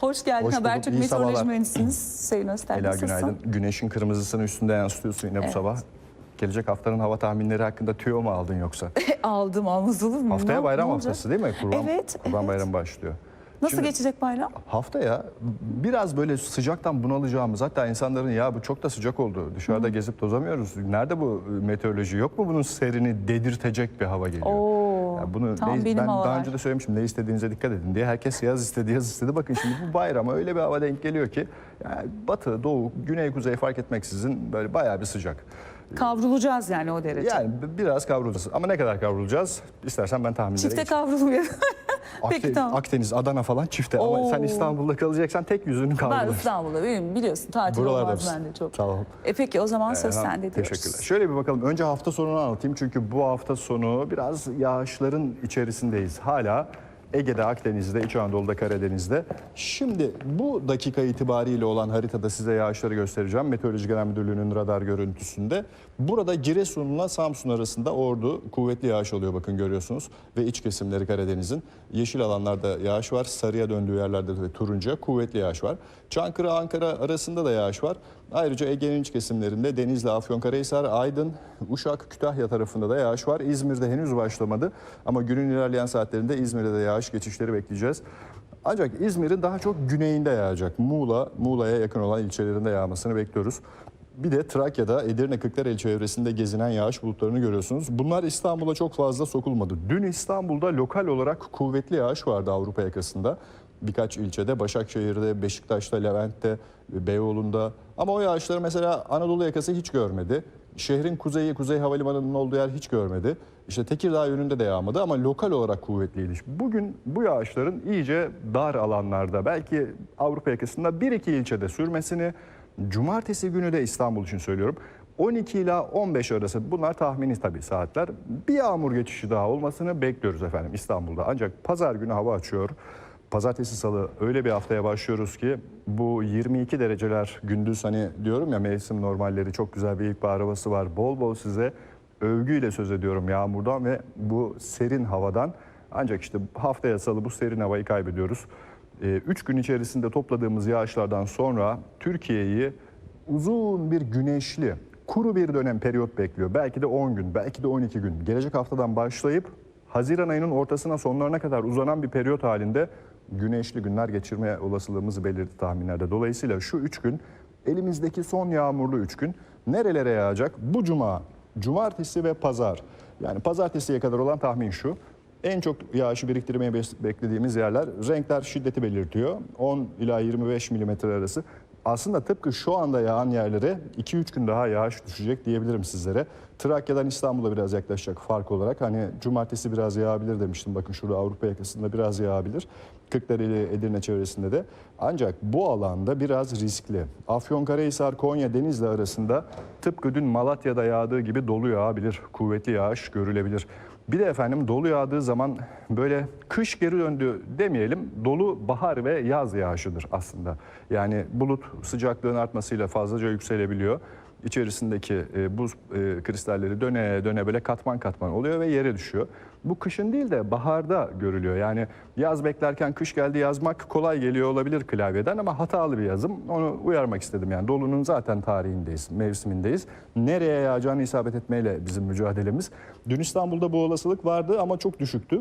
Hoş geldin. Hoş Habertürk Meteoroloji sabahlar. Mühendisiniz Sayın Özten. Ela günaydın. Güneşin kırmızısını üstünde yansıtıyorsun yine bu Evet. sabah. Gelecek haftanın hava tahminleri hakkında tüyo mu aldın yoksa? Aldım almaz olur mu? Haftaya bayram ne haftası değil mi? Kurban, Evet, Kurban evet. bayramı başlıyor. Nasıl Şimdi- geçecek bayram? Haftaya biraz böyle sıcaktan bunalacağımız hatta insanların ya bu çok da sıcak oldu dışarıda gezip tozamıyoruz. Nerede bu e, meteoroloji yok mu bunun serini dedirtecek bir hava geliyor. Oo, Ya bunu tam ne- benim ben havalar. daha önce de söylemiştim ne istediğinize dikkat edin diye. Herkes yaz istedi yaz istedi. Bakın şimdi bu bayrama öyle bir hava denk geliyor ki yani batı, doğu, güney, kuzey fark etmeksizin böyle bayağı bir sıcak. Kavrulacağız yani o derece. Yani biraz kavrulacağız. Ama ne kadar kavrulacağız? İstersen ben tahminlere Çifte geçeyim. Peki Akde- tamam. Akdeniz, Adana falan çifte. Ama Oo. sen İstanbul'da kalacaksan tek yüzünü Ben kavrulur. İstanbul'da benim biliyorsun tatil Buralarda olmaz mısın? bende çok. Ol. E peki o zaman söz Ee, sende diyoruz. Teşekkürler. Şöyle bir bakalım. Önce hafta sonunu anlatayım. Çünkü bu hafta sonu biraz yağışların içerisindeyiz. Hala Ege'de, Akdeniz'de, İç Anadolu'da, Karadeniz'de. Şimdi bu dakika itibariyle olan haritada size yağışları göstereceğim. Meteoroloji Genel Müdürlüğü'nün radar görüntüsünde. Burada Giresun'la Samsun arasında ordu kuvvetli yağış oluyor bakın görüyorsunuz. Ve iç kesimleri Karadeniz'in. Yeşil alanlarda yağış var. Sarıya döndüğü yerlerde de turuncuya kuvvetli yağış var. Çankırı, Ankara arasında da yağış var. Ayrıca Ege'nin iç kesimlerinde Denizli, Afyonkarahisar, Aydın, Uşak, Kütahya tarafında da yağış var. İzmir'de henüz başlamadı ama günün ilerleyen saatlerinde İzmir'de de yağış geçişleri bekleyeceğiz. Ancak İzmir'in daha çok güneyinde yağacak. Muğla, Muğla'ya yakın olan ilçelerinde yağmasını bekliyoruz. Bir de Trakya'da Edirne Kırklareli çevresinde gezinen yağış bulutlarını görüyorsunuz. Bunlar İstanbul'a çok fazla sokulmadı. Dün İstanbul'da lokal olarak kuvvetli yağış vardı Avrupa yakasında. Birkaç ilçede, Başakşehir'de, Beşiktaş'ta, Levent'te, Beyoğlu'nda. Ama o yağışları mesela Anadolu yakası hiç görmedi. Şehrin kuzeyi, Kuzey Havalimanı'nın olduğu yer hiç görmedi. İşte Tekirdağ yönünde de yağmadı ama lokal olarak kuvvetliydi. Bugün bu yağışların iyice dar alanlarda, belki Avrupa yakasında bir iki ilçede sürmesini, cumartesi günü de İstanbul için söylüyorum. 12 ila 15 arası bunlar tahmini tabii saatler. Bir yağmur geçişi daha olmasını bekliyoruz efendim İstanbul'da. Ancak pazar günü hava açıyor. Pazartesi salı öyle bir haftaya başlıyoruz ki bu 22 dereceler gündüz hani diyorum ya mevsim normalleri çok güzel bir ilkbahar havası var. Bol bol size övgüyle söz ediyorum yağmurdan ve bu serin havadan. Ancak işte haftaya salı bu serin havayı kaybediyoruz. 3 gün içerisinde topladığımız yağışlardan sonra Türkiye'yi uzun bir güneşli, kuru bir dönem periyot bekliyor. Belki de 10 gün, belki de 12 gün. Gelecek haftadan başlayıp Haziran ayının ortasına sonlarına kadar uzanan bir periyot halinde güneşli günler geçirme olasılığımızı belirtti tahminlerde. Dolayısıyla şu 3 gün elimizdeki son yağmurlu 3 gün nerelere yağacak? Bu cuma, cumartesi ve pazar. Yani pazartesiye kadar olan tahmin şu. En çok yağışı biriktirmeye bes- beklediğimiz yerler renkler şiddeti belirtiyor. 10 ila 25 milimetre arası. Aslında tıpkı şu anda yağan yerlere 2-3 gün daha yağış düşecek diyebilirim sizlere. Trakya'dan İstanbul'a biraz yaklaşacak fark olarak. Hani cumartesi biraz yağabilir demiştim. Bakın şurada Avrupa yakasında biraz yağabilir. Kırklareli, Edirne çevresinde de. Ancak bu alanda biraz riskli. Afyonkarahisar, Konya, Denizli arasında tıpkı dün Malatya'da yağdığı gibi dolu yağabilir. Kuvvetli yağış görülebilir. Bir de efendim dolu yağdığı zaman böyle kış geri döndü demeyelim. Dolu bahar ve yaz yağışıdır aslında. Yani bulut sıcaklığın artmasıyla fazlaca yükselebiliyor. İçerisindeki e, buz e, kristalleri döne döne böyle katman katman oluyor ve yere düşüyor. Bu kışın değil de baharda görülüyor. Yani yaz beklerken kış geldi yazmak kolay geliyor olabilir klavyeden ama hatalı bir yazım. Onu uyarmak istedim yani. Dolunun zaten tarihindeyiz, mevsimindeyiz. Nereye yağacağını isabet etmeyle bizim mücadelemiz. Dün İstanbul'da bu olasılık vardı ama çok düşüktü.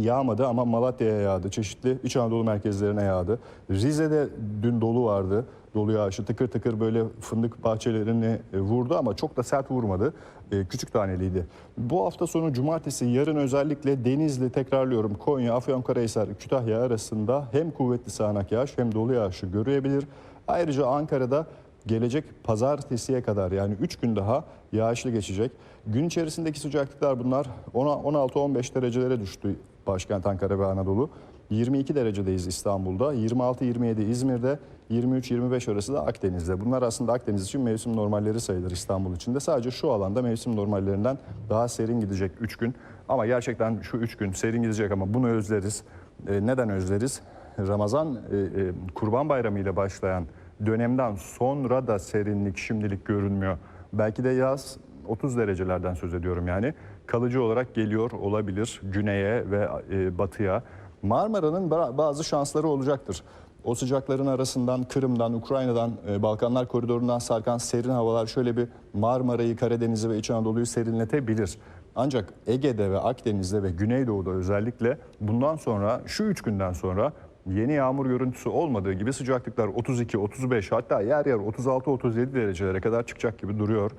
Yağmadı ama Malatya'ya yağdı. Çeşitli İç Anadolu merkezlerine yağdı. Rize'de dün dolu vardı. Dolu yağışı tıkır tıkır böyle fındık bahçelerini e, vurdu ama çok da sert vurmadı. E, Küçük taneliydi. Bu hafta sonu cumartesi yarın özellikle Denizli tekrarlıyorum Konya, Afyonkarahisar, Kütahya arasında hem kuvvetli sağanak yağış hem dolu yağışı görülebilir. Ayrıca Ankara'da gelecek pazartesiye kadar yani 3 gün daha yağışlı geçecek. Gün içerisindeki sıcaklıklar bunlar 16-15 derecelere düştü başkent Ankara ve Anadolu. 22 derecedeyiz İstanbul'da, 26-27 İzmir'de, 23-25 arası da Akdeniz'de. Bunlar aslında Akdeniz için mevsim normalleri sayılır İstanbul için de. Sadece şu alanda mevsim normallerinden daha serin gidecek 3 gün. Ama gerçekten şu 3 gün serin gidecek ama bunu özleriz. E, neden özleriz? Ramazan, e, e, Kurban Bayramı ile başlayan dönemden sonra da serinlik şimdilik görünmüyor. Belki de yaz 30 derecelerden söz ediyorum yani. Kalıcı olarak geliyor olabilir güneye ve e, batıya. Marmara'nın ba- bazı şansları olacaktır. O sıcakların arasından Kırım'dan, Ukrayna'dan, e, Balkanlar koridorundan sarkan serin havalar şöyle bir Marmara'yı, Karadeniz'i ve İç Anadolu'yu serinletebilir. Ancak Ege'de ve Akdeniz'de ve Güneydoğu'da özellikle bundan sonra şu üç günden sonra yeni yağmur görüntüsü olmadığı gibi sıcaklıklar 32, 35 hatta yer yer 36, 37 derecelere kadar çıkacak gibi duruyor.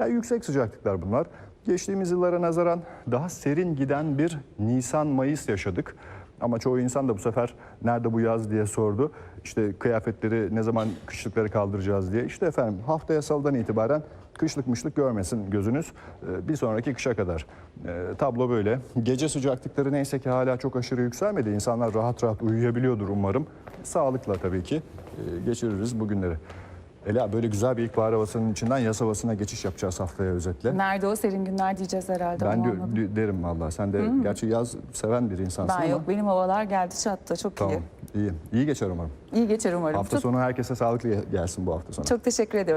Yani yüksek sıcaklıklar bunlar. Geçtiğimiz yıllara nazaran daha serin giden bir Nisan-Mayıs yaşadık. Ama çoğu insan da bu sefer nerede bu yaz diye sordu. İşte kıyafetleri ne zaman kışlıkları kaldıracağız diye. İşte efendim haftaya salıdan itibaren kışlık mışlık görmesin gözünüz. Ee, Bir sonraki kışa kadar. Ee, Tablo böyle. Gece sıcaklıkları neyse ki hala çok aşırı yükselmedi. İnsanlar rahat rahat uyuyabiliyordur umarım. Sağlıkla tabii ki e, geçiririz bu günleri. Ela böyle güzel bir ilkbahar havasının içinden yaz havasına geçiş yapacağız haftaya özetle. Nerede o serin günler diyeceğiz herhalde. Ben de, anladım. de- derim vallahi. Sen de gerçi yaz seven bir insansın Ben ama. yok benim havalar geldi çattı çok Tamam. iyi. iyi. İyi geçer umarım. İyi geçer umarım. Hafta çok, sonu herkese sağlıklı gelsin bu hafta sonu. çok teşekkür ediyorum.